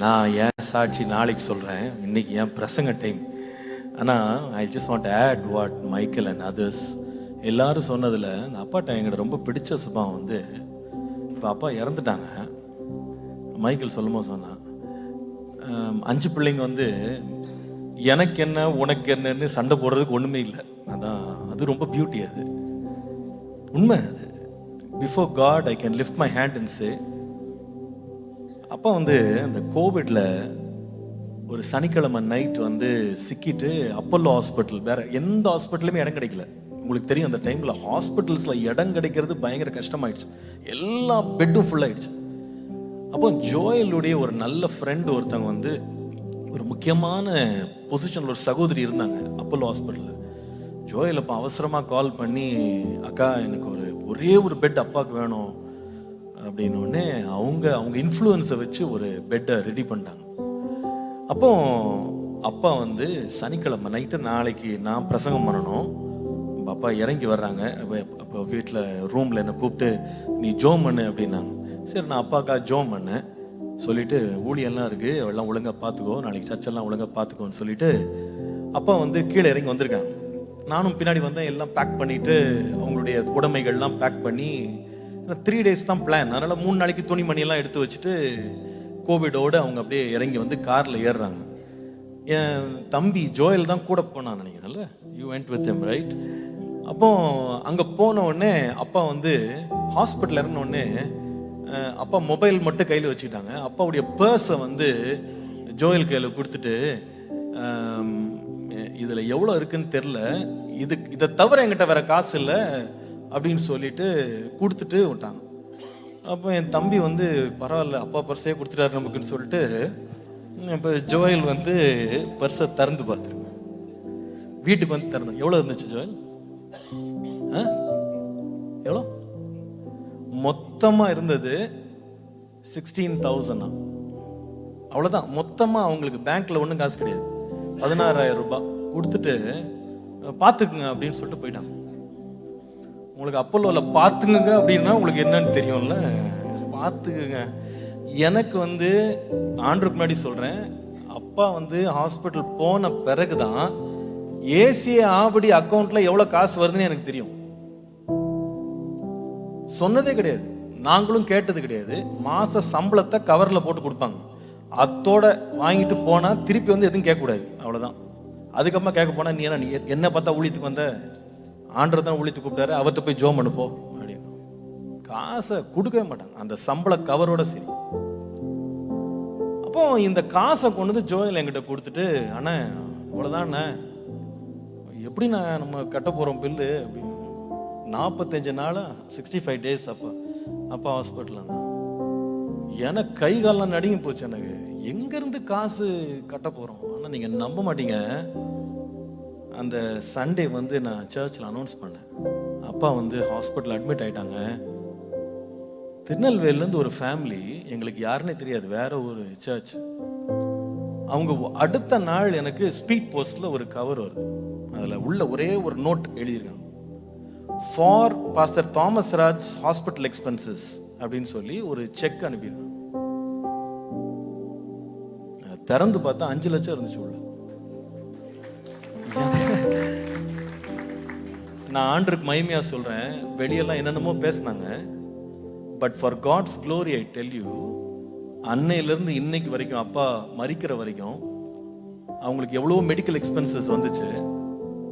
நான் ஏன் சாட்சி நாளைக்கு சொல்கிறேன் இன்னைக்கு ஏன் பிரசங்க டைம் ஆனால் I just want add what Michael and others எல்லாரும் சொன்னதில் இந்த அப்பாட்ட எங்கிட்ட ரொம்ப பிடிச்ச சுபாவம் வந்து இப்போ அப்பா இறந்துட்டாங்க. மைக்கேல் சொல்லும்போது சொன்னான் அஞ்சு பிள்ளைங்க வந்து எனக்கு என்ன உனக்கு என்னன்னு சண்டை போடுறதுக்கு ஒன்றுமே இல்லை. அதான் அது ரொம்ப பியூட்டி அது. உண்மை அது. Before God I can lift my hand and say அப்போ வந்து அந்த கோவிட்ல ஒரு சனிக்கிழமை நைட் வந்து சிக்கிட்டு அப்பல்லோ ஹாஸ்பிட்டல் வேற எந்த ஹாஸ்பிட்டலுமே இடம் கிடைக்கல. உங்களுக்கு தெரியும் அந்த டைம்ல ஹாஸ்பிட்டல்ஸ்ல இடம் கிடைக்கிறது பயங்கர கஷ்டமாயிடுச்சு. எல்லா பெட்டும் ஃபுல்லாயிடுச்சு அப்போ ஜோயலுடைய ஒரு நல்ல ஃப்ரெண்டு ஒருத்தவங்க வந்து ஒரு முக்கியமான பொசிஷனில் ஒரு சகோதரி இருந்தாங்க அப்பல்லோ ஹாஸ்பிட்டலில் ஜோயல் அப்போ அவசரமாக கால் பண்ணி அக்கா எனக்கு ஒரு ஒரே ஒரு பெட் அப்பாவுக்கு வேணும். அப்படின்னு அவங்க அவங்க இன்ஃப்ளூயன்ஸை வச்சு ஒரு பெட்டை ரெடி பண்ணிட்டாங்க. அப்போ அப்பா வந்து சனிக்கிழமை நைட்டு நாளைக்கு நான் பிரசங்கம் பண்ணணும். அப்பா இறங்கி வர்றாங்க. அப்போ வீட்டில் ரூமில் என்னை கூப்பிட்டு நீ ஜோம் பண்ணு அப்படின்னாங்க. சரி நான் அப்பாக்கா ஜோம் பண்ணேன். சொல்லிட்டு ஊழியெல்லாம் இருக்குது எல்லாம் ஒழுங்கா பார்த்துக்கோ நாளைக்கு சர்ச்செல்லாம் ஒழுங்காக பார்த்துக்கோன்னு சொல்லிட்டு அப்பா வந்து கீழே இறங்கி வந்திருக்காங்க. நானும் பின்னாடி வந்தேன். எல்லாம் பேக் பண்ணிட்டு அவங்களுடைய உடைமைகள்லாம் பேக் பண்ணி த்ரீ டேஸ் தான் பிளான் அதனால் மூணு நாளைக்கு துணி மணியெல்லாம் எடுத்து வச்சுட்டு கோவிடோடு அவங்க அப்படியே இறங்கி வந்து காரில் ஏறுறாங்க. என் தம்பி ஜோயல் தான் கூட போனான் நினைக்கிறேன்ல. You went with him right அப்போ அங்கே போன உடனே அப்பா வந்து ஹாஸ்பிட்டல் இறங்கின உடனே அப்பா மொபைல் மட்டும் கையில் வச்சுக்கிட்டாங்க. அப்பாவுடைய பர்ஸை வந்து ஜோயல் கையில் கொடுத்துட்டு இதில் எவ்வளோ இருக்குன்னு தெரில இது இதை தவிர என்கிட்ட வேற காசு இல்லை. அப்படின்னு சொல்லிட்டு கொடுத்துட்டு விட்டாங்க. அப்போ என் தம்பி வந்து பரவாயில்ல அப்பா பர்ஸே கொடுத்துட்டாரு நமக்குன்னு சொல்லிட்டு இப்போ ஜோயல் வந்து பர்ஸை திறந்து பார்த்துருங்க. வீட்டுக்கு வந்து திறந்தோம் எவ்வளோ இருந்துச்சு ஜோயல்? ஆ? எவ்வளோ மொத்தமாக இருந்தது சிக்ஸ்டீன் தௌசண்டா அவ்வளோதான் மொத்தமாக அவங்களுக்கு பேங்க்கில் ஒன்றும் காசு கிடையாது. பதினாறாயிரம் ரூபாய் கொடுத்துட்டு பார்த்துக்குங்க அப்படின்னு சொல்லிட்டு போயிட்டாங்க. உங்களுக்கு அப்பல்லோவில் பார்த்துக்குங்க அப்படின்னா உங்களுக்கு என்னன்னு தெரியும்ல? பார்த்துக்குங்க. எனக்கு வந்து ஆண்டுக்கு முன்னாடி சொல்கிறேன் அப்பா வந்து ஹாஸ்பிட்டல் போன பிறகு தான் ஏசிய ஆவடி அக்கௌண்ட்டில் எவ்வளோ காசு வருதுன்னு எனக்கு தெரியும். சொன்னதே கிடையாது. நாங்களும் கேட்டது கிடையாது. மாத சம்பளத்தை கவரில் போட்டு கொடுப்பாங்க. அத்தோட வாங்கிட்டு போனால் திருப்பி வந்து எதுவும் கேட்கக்கூடாது. அவ்வளோதான் அதுக்கப்புறமா கேட்க போனால் நீ என்ன நீ என்ன பார்த்தா ஊழியத்துக்கு வந்த? ஆண்டர் தான் ஒழித்து கூப்பிட்டாரு அவர்கிட்ட போய் ஜோம் அனுப்போ அப்படின்னு காசை கொடுக்கவே மாட்டாங்க. அந்த சம்பள கவரோட சரி. அப்போ இந்த காசை கொண்டு வந்து ஜோயில் என்கிட்ட கொடுத்துட்டு அண்ணே இவ்வளோதாண்ணே எப்படி நான் நம்ம கட்ட போகிறோம் பில்லு? அப்படின்னு. நாற்பத்தஞ்சு நாளா சிக்ஸ்டி ஃபைவ் டேஸ் அப்போ அப்பா ஹாஸ்பிட்டலில் எனக்கு கை காலெல்லாம் நடுங்கி போச்சு எனக்கு. எங்கேருந்து காசு கட்ட போகிறோம் ஆனால் நீங்கள் நம்ப மாட்டீங்க. அந்த சண்டே வந்து நான் சர்ச்சில் அனௌன்ஸ் பண்ணேன். அப்பா வந்து ஹாஸ்பிட்டல் அட்மிட் ஆயிட்டாங்க. திருநெல்வேலிலேருந்து ஒரு ஃபேமிலி எங்களுக்கு யாருன்னே தெரியாது வேற ஒரு சர்ச் அவங்க அடுத்த நாள் எனக்கு ஸ்பீட் போஸ்ட்ல ஒரு கவர் வருது. அதில் உள்ள ஒரே ஒரு நோட் எழுதியிருக்காங்க. For pastor Thomas Raj hospital expenses அப்படின்னு சொல்லி ஒரு செக் அனுப்பியிருக்காங்க. திறந்து பார்த்தா அஞ்சு லட்சம் இருந்துச்சு உள்ள. நான் ஆண்டுக்கு மகிமையா சொல்றேன். வெளியெல்லாம் என்னென்னமோ பேசுனாங்க. But for God's glory I tell you அன்னையிலேருந்து இன்னைக்கு வரைக்கும் அப்பா மறிக்கிற வரைக்கும் அவங்களுக்கு எவ்வளோ மெடிக்கல் எக்ஸ்பென்சஸ் வந்துச்சு.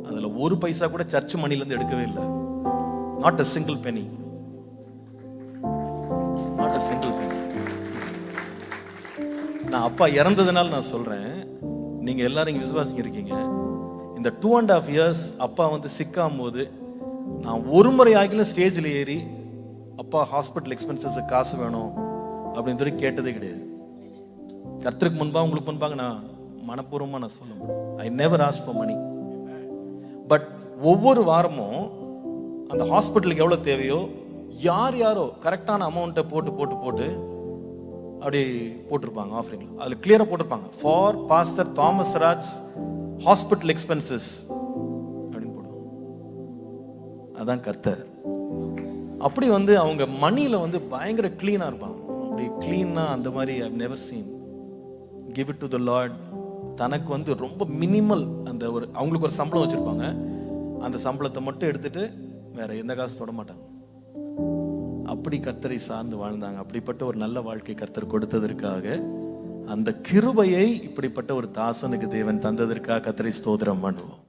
அதில் ஒரு பைசா கூட சர்ச் மணிலேருந்து எடுக்கவே இல்லை. Not a single penny not a single penny நான் அப்பா இறந்ததுனால நான் சொல்கிறேன் நீங்கள் எல்லாரும் இங்க விசுவாசிங்க இருக்கீங்க. இந்த டூ அண்ட் ஆஃப் இயர்ஸ் அப்பா வந்து சிக்காம் போது நான் ஒரு முறை ஆகிலும் ஸ்டேஜில் ஏறி அப்பா ஹாஸ்பிட்டல் எக்ஸ்பென்சஸ் காசு வேணும் அப்படின்னு சொல்லி கேட்டதே கிடையாது. கர்த்தருக்கு முன்பாக உங்களுக்கு முன்பாக நான் மனப்பூர்வமாக நான் சொல்லுவேன் I never ask for money but ஒவ்வொரு வாரமும் அந்த ஹாஸ்பிட்டலுக்கு எவ்வளோ தேவையோ யார் யாரோ கரெக்டான அமௌண்ட்டை போட்டு போட்டு போட்டு அப்படி போட்டிருப்பாங்க ஆஃபரிங்ல அதில் கிளியராக போட்டிருப்பாங்க. For pastor Thomas Raj hospital expenses அப்படின்னு போடுவோம். அதான் கர்த்தர். அப்படி வந்து அவங்க மணியில் வந்து பயங்கர க்ளீனாக இருப்பாங்க அப்படி க்ளீனாக அந்த மாதிரி I never seen give it to the Lord தனக்கு வந்து ரொம்ப மினிமல் அந்த ஒரு அவங்களுக்கு ஒரு சம்பளம் வச்சுருப்பாங்க. அந்த சம்பளத்தை மட்டும் எடுத்துட்டு வேற எந்த காசு தொட மாட்டாங்க. அப்படி கர்த்தரை சார்ந்து வாழ்ந்தாங்க. அப்படிப்பட்ட ஒரு நல்ல வாழ்க்கை கர்த்தர் கொடுத்ததற்காக அந்த கிருபையை இப்படிப்பட்ட ஒரு தாசனுக்கு தேவன் தந்ததற்காக கத்திரை ஸ்தோத்திரம் பண்ணுவோம்.